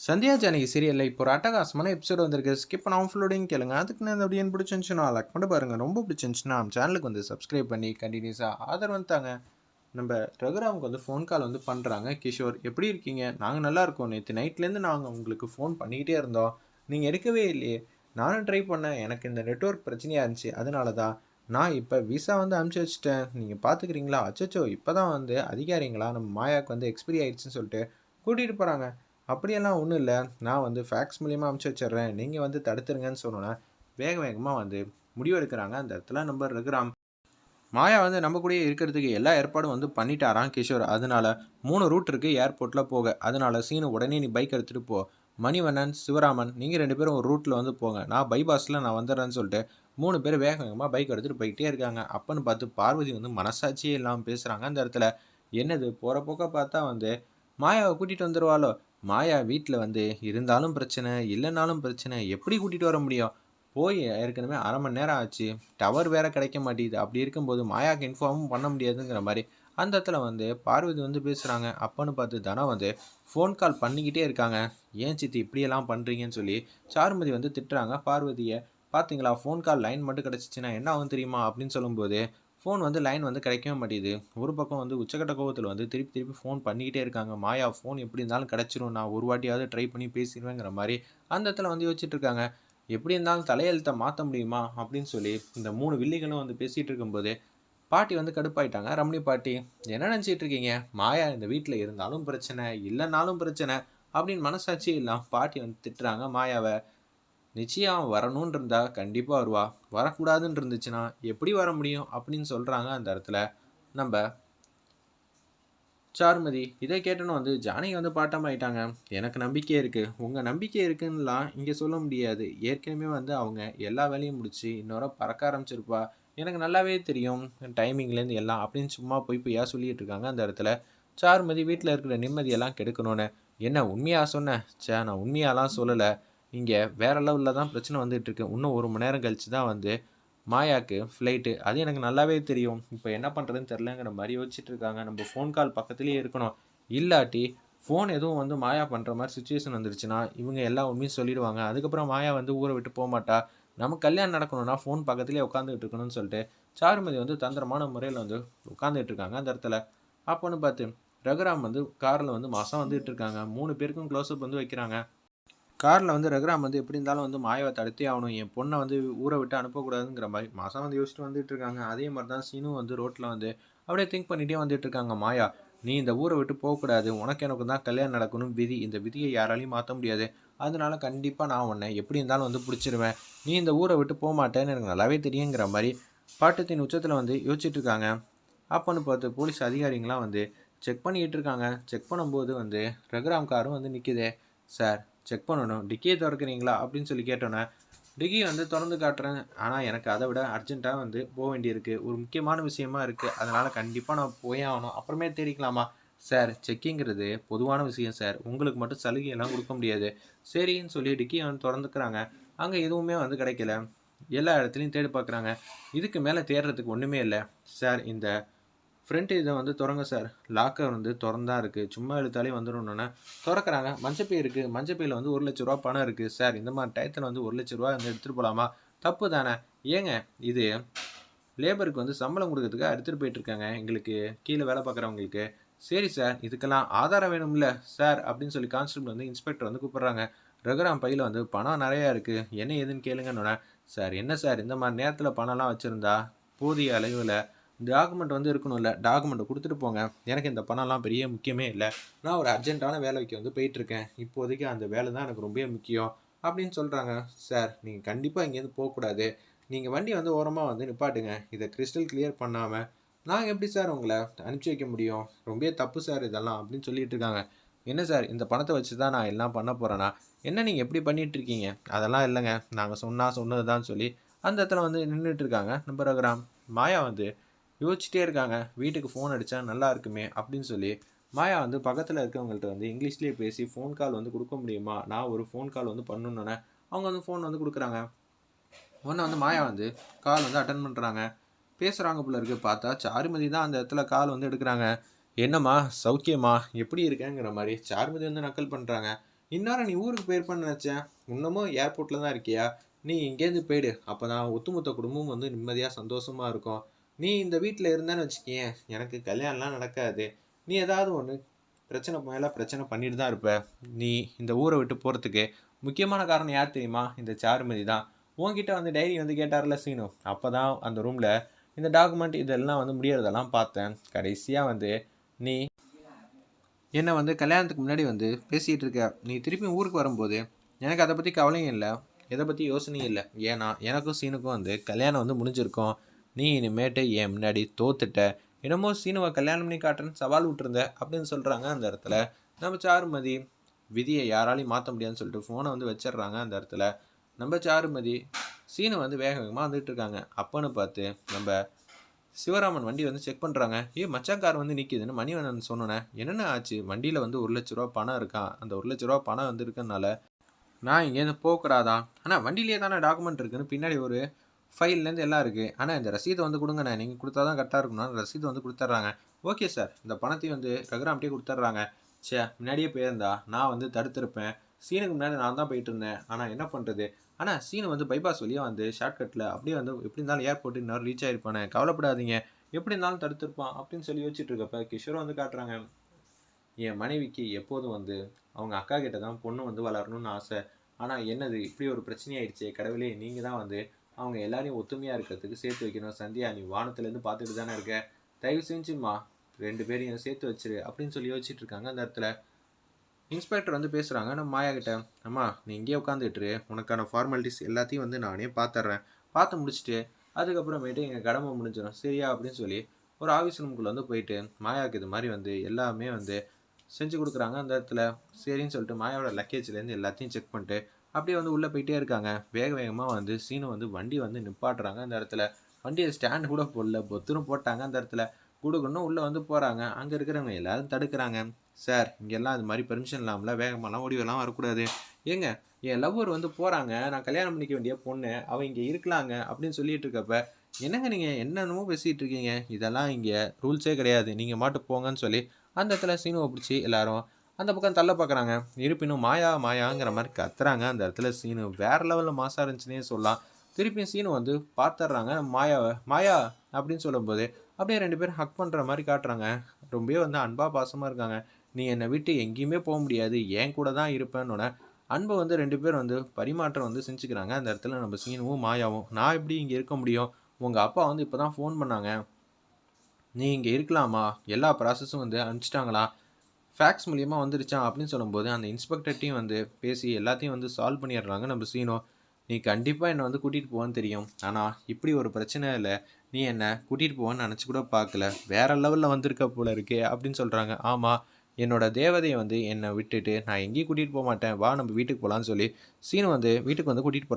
சந்தியா ஜானகி சீரியலில் இப்போ ஒரு அட்டகாசமான எபிசோட் வந்திருக்கு. ஸ்கிப் பண்ணாமல் ஃபுல்லோடையும் கேளுங்க. அதுக்கு நான் அப்படி என்ன பிடிச்சிருந்துச்சுன்னா லைக் பண்ணி பாருங்கள் ரொம்ப பிடிச்சிருந்துச்சுன்னா நம்ம சேனலுக்கு வந்து சப்ஸ்கிரைப் பண்ணி கண்டினியூஸாக ஆதரவு வந்துட்டாங்க நம்ம ரகுராமுக்கு வந்து ஃபோன் கால் வந்து பண்ணுறாங்க கிஷோர் எப்படி இருக்கீங்க? நாங்கள் நல்லா இருக்கோம். நேற்று நைட்லேருந்து நாங்கள் உங்களுக்கு ஃபோன் பண்ணிக்கிட்டே இருந்தோம். நீங்கள் எடுக்கவே இல்லையே. நானும் ட்ரை பண்ணேன். எனக்கு இந்த நெட்வொர்க் பிரச்சனையாக இருந்துச்சு. அதனால தான் நான் இப்போ விசா வந்து அனுப்பிச்சி வச்சிட்டேன். நீங்கள் பார்த்துக்கிறீங்களா அச்சோ இப்போ தான் வந்து அதிகாரிங்களா? நம்ம மாயாவுக்கு வந்து எக்ஸ்பிரி ஆயிடுச்சுன்னு சொல்லிட்டு கூட்டிகிட்டு போகிறாங்க அப்படியெல்லாம் ஒன்றும் இல்லை. நான் வந்து ஃபேக்ஸ் மூலியமாக அனுப்பிச்சி வச்சிடுறேன். நீங்கள் வந்து தடுத்துருங்கன்னு சொன்னோன்னே வேக வேகமாக வந்து முடிவெடுக்கிறாங்க. அந்த இடத்துல நம்ம இருக்கிறான் மாயா வந்து நம்ம கூடயே இருக்கிறதுக்கு எல்லா ஏற்பாடும் வந்து பண்ணிட்டாரான் கிஷோர். அதனால மூணு ரூட் இருக்குது ஏர்போர்ட்டில் போக. அதனால சீனு உடனே நீ பைக் எடுத்துகிட்டு போ. மணிவண்ணன் சிவராமன் நீங்கள் ரெண்டு பேரும் ஒரு ரூட்டில் வந்து போங்க. நான் பைபாஸில் நான் வந்துடுறேன்னு சொல்லிட்டு மூணு பேர் வேக வேகமாக பைக் எடுத்துகிட்டு போயிட்டே இருக்காங்க. அப்பன்னு பார்த்து பார்வதி வந்து மனசாட்சியே இல்லாமல் பேசுகிறாங்க அந்த இடத்துல என்னது? போகிற போக்க பார்த்தா வந்து மாயாவை கூட்டிகிட்டு வந்துடுவாளோ மாயா வீட்டில் வந்து இருந்தாலும் பிரச்சனை இல்லைனாலும் பிரச்சனை எப்படி கூட்டிகிட்டு வர முடியும்? போய் ஏற்கனவே அரை மணி நேரம் ஆச்சு. டவர் வேறு கிடைக்க மாட்டேங்குது. அப்படி இருக்கும்போது மாயாவுக்கு இன்ஃபார்மும் பண்ண முடியாதுங்கிற மாதிரி அந்த இடத்துல வந்து பார்வதி வந்து பேசுகிறாங்க அப்பன்னு பார்த்து தனா வந்து ஃபோன் கால் பண்ணிக்கிட்டே இருக்காங்க. ஏன் சித்தி இப்படியெல்லாம் பண்ணுறீங்கன்னு சொல்லி? சாருமதி வந்து திட்டுறாங்க. பார்வதியை பார்த்தீங்களா ஃபோன் கால் லைன் மட்டும் கிடச்சிச்சின்னா என்ன ஆகும் தெரியுமா? அப்படின்னு சொல்லும்போது ஃபோன் வந்து லைன் வந்து கிடைக்கவே மாட்டேங்குது. ஒரு பக்கம் வந்து உச்சக்கட்ட கோவத்தில் வந்து திருப்பி திருப்பி ஃபோன் பண்ணிக்கிட்டே இருக்காங்க. மாயா ஃபோன் எப்படி இருந்தாலும் கிடச்சிரும். நான் ஒரு வாட்டியாவது ட்ரை பண்ணி பேசிடுவேங்கிற மாதிரி அந்த இடத்துல வந்து யோசிச்சுட்டு இருக்காங்க. எப்படி இருந்தாலும் தலையெழுத்தை மாற்ற முடியுமா? அப்படின்னு சொல்லி இந்த மூணு வில்லிகளும் வந்து பேசிகிட்டு இருக்கும்போது பாட்டி வந்து கடுப்பாயிட்டாங்க. ரமணி பாட்டி என்ன நினச்சிட்டு இருக்கீங்க? மாயா இந்த வீட்டில் இருந்தாலும் பிரச்சனை இல்லைனாலும் பிரச்சனை அப்படின்னு மனசாட்சி இல்லாமல் பாட்டி வந்து திட்டுறாங்க. மாயாவை நிச்சயம் வரணும்னு இருந்தா கண்டிப்பாக வருவா. வரக்கூடாதுன்னு இருந்துச்சுன்னா எப்படி வர முடியும் அப்படின்னு சொல்கிறாங்க அந்த இடத்துல நம்ம சார்மதி. இதை கேட்டனும் வந்து ஜானகி வந்து பாட்டமாயிட்டாங்க. எனக்கு நம்பிக்கை இருக்குது உங்கள் நம்பிக்கை இருக்குன்னுலாம் இங்கே சொல்ல முடியாது. ஏற்கனவே வந்து அவங்க எல்லா வேலையும் முடிச்சு இன்னொரு பறக்க ஆரம்பிச்சிருப்பா. எனக்கு நல்லாவே தெரியும் டைமிங்லேருந்து எல்லாம் அப்படின்னு சும்மா போய் பொய்யா சொல்லிட்டு இருக்காங்க அந்த இடத்துல. சார்மதி வீட்டில் இருக்கிற நிம்மதியெல்லாம் கெடுக்கணும்னு. என்ன உண்மையாக சொன்னேன் சே நான் உண்மையாலாம் சொல்லலை. இங்கே வேறு லெவலில் தான் பிரச்சனை வந்துட்டு இருக்கு இன்னும் ஒரு மணி நேரம் கழித்து தான் வந்து மாயாக்கு ஃப்ளைட்டு அது எனக்கு நல்லாவே தெரியும். இப்போ என்ன பண்ணுறதுன்னு தெரிலங்கிற மாதிரி யோசிச்சுட்டு இருக்காங்க. நம்ம ஃபோன் கால் பக்கத்துலேயே இருக்கணும். இல்லாட்டி ஃபோன் எதுவும் வந்து மாயா பண்ணுற மாதிரி சுச்சுவேஷன் வந்துருச்சுன்னா இவங்க எல்லா உண்மையும் சொல்லிடுவாங்க. அதுக்கப்புறம் மாயா வந்து ஊரை விட்டு போக மாட்டா. நம்ம கல்யாணம் நடக்கணும்னா ஃபோன் பக்கத்துலேயே உட்காந்துக்கிட்டு இருக்கணும்னு சொல்லிட்டு சாருமதி வந்து தந்திரமான முறையில் வந்து உட்காந்துட்டு இருக்காங்க அந்த இடத்துல. அப்போன்னு பார்த்து ரகுராம் வந்து காரில் வந்து மாதம் வந்துகிட்டு இருக்காங்க. மூணு பேருக்கும் க்ளோஸ்அப் வந்து வைக்கிறாங்க. காரில் வந்து ரகுராம் வந்து எப்படி இருந்தாலும் வந்து மாயாவை தடுத்தே ஆகணும். என் பொண்ணை வந்து ஊரை விட்டு அனுப்பக்கூடாதுங்கிற மாதிரி மாதம் வந்து யோசிச்சுட்டு வந்துட்டு இருக்காங்க. அதே மாதிரி தான் சீனு வந்து ரோட்டில் வந்து அப்படியே திங்க் பண்ணிகிட்டே வந்துட்டு இருக்காங்க. மாயா நீ இந்த ஊரை விட்டு போகக்கூடாது. உனக்கு எனக்கு தான் கல்யாணம் நடக்கணும் விதி. இந்த விதியை யாராலையும் மாற்ற முடியாது. அதனால கண்டிப்பாக நான் உன்னை எப்படி இருந்தாலும் வந்து பிடிச்சிருவேன். நீ இந்த ஊரை விட்டு போக மாட்டேன்னு எனக்கு நல்லாவே தெரியுங்கிற மாதிரி பாட்டத்தின் உச்சத்தில் வந்து யோசிச்சுட்டு இருக்காங்க. அப்போன்னு பார்த்து போலீஸ் அதிகாரிங்களாம் வந்து செக் பண்ணிக்கிட்டு இருக்காங்க. செக் பண்ணும்போது வந்து ரகுராம் காரும் வந்து நிற்குதே சார் செக் பண்ணணும். டிக்கியை திறக்கிறீங்களா? அப்படின்னு சொல்லி கேட்டோன்னே டிக்கி வந்து திறந்து காட்டுறேன். ஆனால் எனக்கு அதை விட அர்ஜென்ட்டாக வந்து போக வேண்டியிருக்கு. ஒரு முக்கியமான விஷயமா இருக்குது அதனால் கண்டிப்பாக நான் போயே ஆகணும். அப்புறமே தேடிக்கலாமா சார் செக்கிங்கிறது பொதுவான விஷயம் சார். உங்களுக்கு மட்டும் சலுகையெல்லாம் கொடுக்க முடியாது. சரின்னு சொல்லி டிக்கியை வந்து திறந்துக்கிறாங்க. அங்கே எதுவுமே வந்து கிடைக்கல. எல்லா இடத்துலையும் தேடி பார்க்குறாங்க. இதுக்கு மேலே தேடுறதுக்கு ஒன்றுமே இல்லை. சார் இந்த ஃப்ரண்ட் இதை வந்து திறங்க சார் லாக்கர் வந்து திறந்தா இருக்குது சும்மா இழுத்தாலே வந்துடணுன்னே திறக்கிறாங்க. மஞ்சப்பை இருக்குது மஞ்சப்பையில் வந்து ஒரு லட்ச ரூபா பணம் இருக்குது சார் இந்த மாதிரி டயத்தில் வந்து ஒரு லட்ச ரூபா வந்து எடுத்துகிட்டு போகலாமா தப்பு தானே. ஏங்க இது லேபருக்கு வந்து சம்பளம் கொடுக்கறதுக்கு எடுத்துகிட்டு போயிட்டுருக்காங்க எங்களுக்கு. கீழே வேலை பார்க்குறவங்களுக்கு. சரி சார் இதுக்கெல்லாம் ஆதாரம் வேணும்ல? சார் அப்படின்னு சொல்லி கான்ஸ்டபிள் வந்து இன்ஸ்பெக்டர் வந்து கூப்பிட்றாங்க. ரகுராம் பையில் வந்து பணம் நிறையா இருக்குது என்ன ஏதுன்னு கேளுங்கன்னு சார் என்ன சார் இந்த மாதிரி நேரத்தில் பணம்லாம் வச்சுருந்தா? போதிய அளவில் டாக்குமெண்ட் வந்து இருக்கணும்ல. டாக்குமெண்ட்டை கொடுத்துட்டு போங்க. எனக்கு இந்த பணம்லாம் பெரிய முக்கியமே இல்லை. நான் ஒரு அர்ஜென்ட்டான வேலைக்கு வந்து போயிட்டுருக்கேன். இப்போதைக்கு அந்த வேலை தான் எனக்கு ரொம்ப முக்கியம். அப்படின்னு சொல்கிறாங்க சார் நீங்கள் கண்டிப்பாக இங்கேருந்து போகக்கூடாது. நீங்கள் வண்டி வந்து ஓரமாக வந்து நிப்பாட்டுங்க. இதை கிறிஸ்டல் கிளியர் பண்ணாமல் நான் எப்படி சார் உங்களை அனுப்பிச்சி வைக்க முடியும்? ரொம்ப தப்பு சார் இதெல்லாம் அப்படின்னு சொல்லிட்டு இருக்காங்க. என்ன சார் இந்த பணத்தை வச்சு தான் நான் எல்லாம் பண்ண போகிறேன்னா என்ன நீங்கள் எப்படி பண்ணிகிட்ருக்கீங்க இருக்கீங்க? அதெல்லாம் இல்லைங்க. நாங்கள் சொன்னால் சொன்னது தான் சொல்லி அந்த இடத்துல வந்து நின்றுட்டு இருக்காங்க. நம்பர் மாயா வந்து யோசிச்சுட்டே இருக்காங்க. வீட்டுக்கு ஃபோன் அடித்தா நல்லா இருக்குமே அப்படின்னு சொல்லி மாயா வந்து பக்கத்தில் இருக்கவங்கள்ட்ட வந்து இங்கிலீஷ்லேயே பேசி ஃபோன் கால் வந்து கொடுக்க முடியுமா? நான் ஒரு ஃபோன் கால் வந்து பண்ணணுன்னே அவங்க வந்து ஃபோன் வந்து கொடுக்குறாங்க. ஒன்று வந்து மாயா வந்து கால் வந்து அட்டன் பண்ணுறாங்க பேசுகிறாங்க போல இருக்குது பார்த்தா சாருமதி தான் அந்த இடத்துல கால் வந்து எடுக்கிறாங்க. என்னம்மா சௌக்கியமா? எப்படி இருக்கேங்கிற மாதிரி சாருமதி வந்து நக்கல் பண்ணுறாங்க இந்நேரம் நீ ஊருக்கு போயிருப்பேன்னு நினச்சேன். இன்னமும் ஏர்போர்ட்டில் தான் இருக்கியா? நீ இங்கேருந்து போயிடு. அப்போ தான் ஒத்துமொத்த குடும்பமும் வந்து நிம்மதியாக சந்தோஷமாக இருக்கும். நீ இந்த வீட்டில் இருந்தேன்னு வச்சுக்கேன் எனக்கு கல்யாணம்லாம் நடக்காது. நீ ஏதாவது ஒன்று பிரச்சனை மேலே பிரச்சனை பண்ணிட்டு தான் இருப்ப. நீ இந்த ஊரை விட்டு போகிறதுக்கு முக்கியமான காரணம் யார் தெரியுமா? இந்த சாருமதி தான். உங்ககிட்ட வந்து டைரி வந்து கேட்டார்ல சீனு. அப்போ தான் அந்த ரூமில் இந்த டாக்குமெண்ட் இதெல்லாம் வந்து முடியறதெல்லாம் பார்த்தேன். கடைசியாக வந்து நீ என்னை வந்து கல்யாணத்துக்கு முன்னாடி வந்து பேசிகிட்டு இருக்க. நீ திருப்பி ஊருக்கு வரும்போது எனக்கு அதை பற்றி கவலையும் இல்லை. எதை பற்றி யோசனையும் இல்லை. ஏன்னா எனக்கும் சீனுக்கும் வந்து கல்யாணம் வந்து முடிஞ்சிருக்கும். நீ இனிமேட்டு என் முன்னாடி தோத்துட்ட. என்னமோ சீனுவை கல்யாணம் பண்ணி காட்டுறேன்னு சவால் விட்டுருந்த அப்படின்னு சொல்கிறாங்க அந்த இடத்துல. நம்ம சாருமதி விதியை யாராலையும் மாற்ற முடியாதுன்னு சொல்லிட்டு ஃபோனை வந்து வச்சிடுறாங்க அந்த இடத்துல. நம்ம சாருமதி சீனை வந்து வேக வேகமாக வந்துட்டு இருக்காங்க. அப்பன்னு பார்த்து நம்ம சிவராமன் வண்டி வந்து செக் பண்ணுறாங்க ஏ மச்சான் கார் வந்து நிற்கிதுன்னு மணிவண்ணன் சொன்னேன் என்னென்ன ஆச்சு? வண்டியில் வந்து ஒரு லட்ச ரூபா பணம் இருக்கான் அந்த ஒரு லட்ச ரூபா பணம் வந்து இருக்கனால நான் இங்கேருந்து போகக்கூடாதா? ஆனால் வண்டியிலே தானே டாக்குமெண்ட் இருக்குன்னு பின்னாடி ஒரு ஃபைல்லேருந்து எல்லாம் இருக்குது ஆனால் இந்த ரசீதை வந்து கொடுங்கண்ணே நீங்கள் கொடுத்தா தான் கரெக்டாக இருக்கும்னா ரசீது வந்து கொடுத்துட்றாங்க ஓகே சார் இந்த பணத்தையும் வந்து ரகுராம்கிட்டே கொடுத்துட்றாங்க சே முன்னாடியே போயிருந்தா நான் வந்து தடுத்திருப்பேன். சீனுக்கு முன்னாடி நான் தான் போயிட்டு இருந்தேன். ஆனால் என்ன பண்ணுறது ஆனால் சீனு வந்து பைபாஸ் வழியாக வந்து ஷார்ட்கட்டில் அப்படியே வந்து எப்படி இருந்தாலும் ஏர்போர்ட் இன்னொரு ரீச் ஆகிருப்பானே கவலைப்படாதீங்க. எப்படி இருந்தாலும் தடுத்திருப்பான் அப்படின்னு சொல்லி யோசிச்சுட்டு இருக்கப்ப கிஷோரை வந்து காட்டுறாங்க. என் மனைவிக்கு எப்போதும் வந்து அவங்க அக்கா கிட்ட தான் பொண்ணு வந்து வளரணும்னு ஆசை. ஆனால் என்னது? இப்படி ஒரு பிரச்சனையாயிடுச்சு. கடவுளே நீங்கள் தான் வந்து அவங்க எல்லாரையும் ஒத்துமையாக இருக்கிறதுக்கு சேர்த்து வைக்கணும். சந்தியா நீ வானத்துலேருந்து பார்த்துட்டு தானே இருக்க? தயவு செஞ்சுமா ரெண்டு பேரையும் சேர்த்து வச்சிரு அப்படின்னு சொல்லி யோசிச்சுட்டு இருக்காங்க அந்த இடத்துல. இன்ஸ்பெக்டர் வந்து பேசுகிறாங்க நம்ம மாயா கிட்ட அம்மா நீ இங்கேயே உட்காந்துட்டுரு உனக்கான ஃபார்மாலிட்டிஸ் எல்லாத்தையும் வந்து நானே பார்த்துட்றேன் பார்த்து முடிச்சுட்டு அதுக்கப்புறமேட்டு எங்கள் கடமை முடிஞ்சிடும். சரியா? அப்படின்னு சொல்லி ஒரு ஆஃபீஸ் ரூம்குள்ளே வந்து போயிட்டு மாயாவுக்கு இது மாதிரி வந்து எல்லாமே வந்து செஞ்சு கொடுக்குறாங்க அந்த இடத்துல. சரின்னு சொல்லிட்டு மாயாவோட லக்கேஜ்லேருந்து எல்லாத்தையும் செக் பண்ணிட்டு அப்படியே வந்து உள்ளே போயிட்டே இருக்காங்க. வேக வேகமாக வந்து சீனு வந்து வண்டி வந்து நிப்பாட்டுறாங்க அந்த இடத்துல. வண்டியை ஸ்டாண்ட் கூட போடல. பொத்துரும் போட்டாங்க அந்த இடத்துல. கொடுக்கணும் உள்ளே வந்து போகிறாங்க அங்கே இருக்கிறவங்க எல்லாரும் தடுக்கிறாங்க. சார் இங்கெல்லாம் அது மாதிரி பெர்மிஷன் இல்லாமல வேகமாலாம் ஓடிவெல்லாம் வரக்கூடாது. ஏங்க என் லவ்வர் வந்து போகிறாங்க நான் கல்யாணம் பண்ணிக்க வேண்டிய பொண்ணு. அவள் இங்கே இருக்கலாங்க. அப்படின்னு சொல்லிட்டு இருக்கப்ப என்னங்க நீங்கள் என்னென்னமோ பேசிகிட்டு இருக்கீங்க. இதெல்லாம் இங்கே ரூல்ஸே கிடையாது. நீங்கள் மாட்டு போங்கன்னு சொல்லி அந்த இடத்துல சீனுவை பிடிச்சி எல்லாரும் அந்த பக்கம் தள்ள பார்க்குறாங்க இருப்பினும் மாயா மாயாங்கிற மாதிரி கத்துறாங்க. அந்த இடத்துல சீனு வேற லெவலில் மாசாக இருந்துச்சுன்னே சொல்லலாம். திருப்பியும் சீனு வந்து பார்த்துட்றாங்க மாயாவை மாயா அப்படின்னு சொல்லும்போது அப்படியே ரெண்டு பேரும் ஹக் பண்ணுற மாதிரி காட்டுறாங்க. ரொம்பவே வந்து அன்பாக பாசமாக இருக்காங்க. நீ என்னை விட்டு எங்கேயுமே போக முடியாது. என் கூட தான் இருப்பேன்னு அன்பை வந்து ரெண்டு பேர் வந்து பரிமாற்றம் வந்து செஞ்சுக்கிறாங்க. அந்த இடத்துல நம்ம சீனுவும் மாயாவும் நான் எப்படி இங்கே இருக்க முடியும்? உங்கள் அப்பா வந்து இப்போ தான் ஃபோன் பண்ணாங்க. நீ இங்கே இருக்கலாமா? எல்லா ப்ராசஸும் வந்து அனுப்பிச்சிட்டாங்களா? ஃபேக்ஸ் மூலியமாக வந்துருச்சா? அப்படின்னு சொல்லும்போது அந்த இன்ஸ்பெக்டர்ட்டையும் வந்து பேசி எல்லாத்தையும் வந்து சால்வ் பண்ணிடுறாங்க. நம்ம சீனோ நீ கண்டிப்பாக என்னை வந்து கூட்டிகிட்டு போவேன்னு தெரியும். ஆனால் இப்படி ஒரு பிரச்சனை இல்லை. நீ என்னை கூட்டிகிட்டு போவேன்னு நினச்சி கூட பார்க்கல. வேற லெவலில் வந்திருக்க போல இருக்கே அப்படின்னு சொல்கிறாங்க ஆமாம் என்னோட தேவதையை வந்து என்னை விட்டுட்டு நான் எங்கேயும் கூட்டிகிட்டு போக மாட்டேன். வா நம்ம வீட்டுக்கு போகலான்னு சொல்லி சீனு வந்து வீட்டுக்கு வந்து கூட்டிகிட்டு போகிறான்